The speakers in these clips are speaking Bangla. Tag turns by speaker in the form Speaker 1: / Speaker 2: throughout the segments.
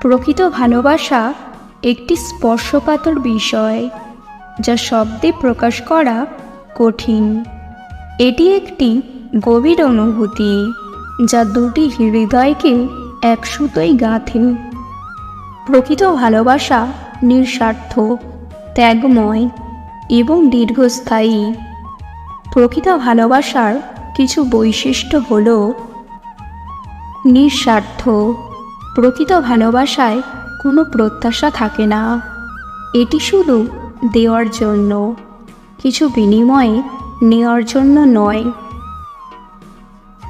Speaker 1: প্রকৃত ভালোবাসা একটি স্পর্শকাতর বিষয়, যা শব্দে প্রকাশ করা কঠিন। এটি একটি গভীর অনুভূতি, যা দুটি হৃদয়কে এক সুতোয় গাঁথে। প্রকৃত ভালোবাসা নিঃস্বার্থ, ত্যাগময় এবং দীর্ঘস্থায়ী। প্রকৃত ভালোবাসার কিছু বৈশিষ্ট্য হল নিঃস্বার্থ। প্রকৃত ভালোবাসায় কোনো প্রত্যাশা থাকে না। এটি শুধু দেওয়ার জন্য, কিছু বিনিময়ে নেওয়ার জন্য নয়।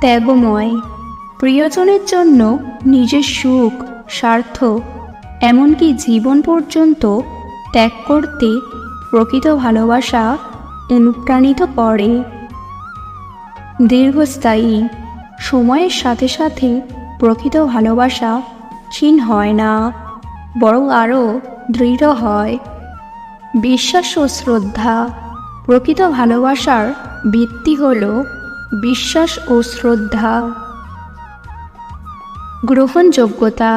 Speaker 1: ত্যাগময়, প্রিয়জনের জন্য নিজের সুখ, স্বার্থ, এমনকি জীবন পর্যন্ত ত্যাগ করতে প্রকৃত ভালোবাসা অনুপ্রাণিত করে। দীর্ঘস্থায়ী, সময়ের সাথে সাথে প্রকৃত ভালোবাসা ক্ষীণ হয় না, বরং আরও দৃঢ় হয়। বিশ্বাস ও শ্রদ্ধা, প্রকৃত ভালোবাসার ভিত্তি হল বিশ্বাস ও শ্রদ্ধা। গ্রহণযোগ্যতা,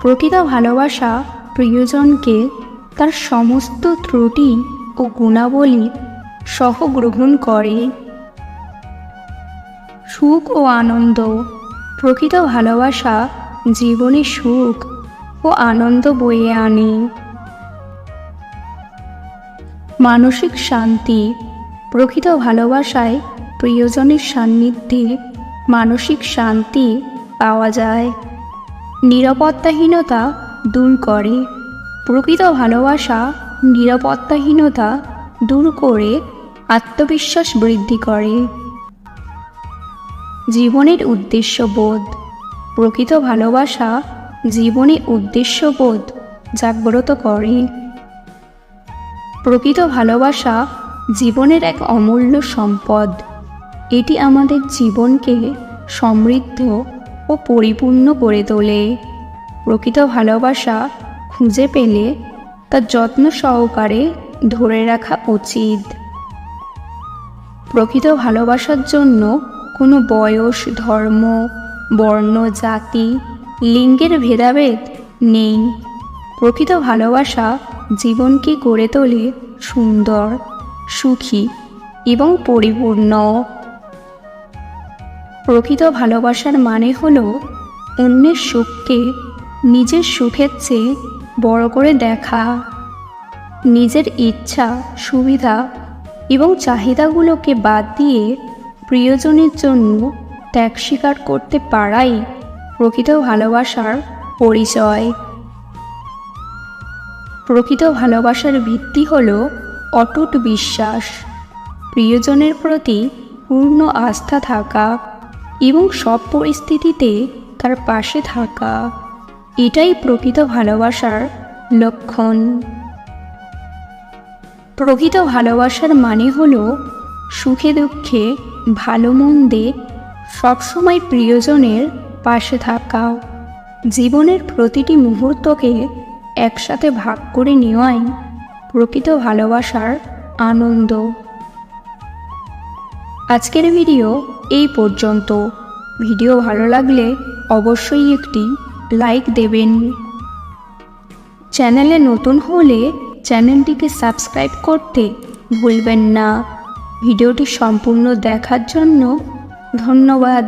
Speaker 1: প্রকৃত ভালোবাসা প্রিয়জনকে তার সমস্ত ত্রুটি ও গুণাবলী সহ গ্রহণ করে। সুখ ও আনন্দ, প্রকৃত ভালোবাসা জীবনে সুখ ও আনন্দ বয়ে আনে। মানসিক শান্তি, প্রকৃত ভালোবাসায় প্রিয়জনের সান্নিধ্যে মানসিক শান্তি পাওয়া যায়। নিরাপত্তাহীনতা দূর করে। প্রকৃত ভালোবাসা, নিরাপত্তাহীনতা দূর করে আত্মবিশ্বাস বৃদ্ধি করে। জীবনের উদ্দেশ্যবোধ প্রকৃত ভালোবাসা জীবনে উদ্দেশ্যবোধ জাগ্রত করে। প্রকৃত ভালোবাসা জীবনের এক অমূল্য সম্পদ। এটি আমাদের জীবনকে সমৃদ্ধ ও পরিপূর্ণ করে তোলে। প্রকৃত ভালোবাসা খুঁজে পেলে তা যত্ন সহকারে ধরে রাখা উচিত। প্রকৃত ভালোবাসার জন্য কোনো বয়স, ধর্ম বর্ণ জাতি লিঙ্গের ভেদাভেদ নেই। প্রকৃত ভালোবাসা জীবনকে গড়ে তোলে সুন্দর, সুখী এবং পরিপূর্ণ। প্রকৃত ভালোবাসার মানে হল অন্যের সুখকে নিজের সুখের চেয়ে বড় করে দেখা, নিজের ইচ্ছা, সুবিধা এবং চাহিদাগুলোকে বাদ দিয়ে প্রিয়জনের জন্য ত্যাগ স্বীকার করতে পারাই প্রকৃত ভালোবাসার পরিচয়। প্রকৃত ভালোবাসার ভিত্তি হল অটুট বিশ্বাস। প্রিয়জনের প্রতি পূর্ণ আস্থা থাকা এবং সব পরিস্থিতিতে তার পাশে থাকা, এটাই প্রকৃত ভালোবাসার লক্ষণ। প্রকৃত ভালোবাসার মানে হল সুখে দুঃখে ভালো মন্দে সবসময় প্রিয়জনের পাশে থাকা জীবনের প্রতিটি মুহূর্তকে একসাথে ভাগ করে নেওয়াই প্রকৃত ভালোবাসার আনন্দ। আজকের ভিডিও এই পর্যন্ত। ভিডিও ভালো লাগলে অবশ্যই একটি লাইক দেবেন। চ্যানেলে নতুন হলে চ্যানেলটিকে সাবস্ক্রাইব করতে ভুলবেন না। ভিডিওটি সম্পূর্ণ দেখার জন্য ধন্যবাদ।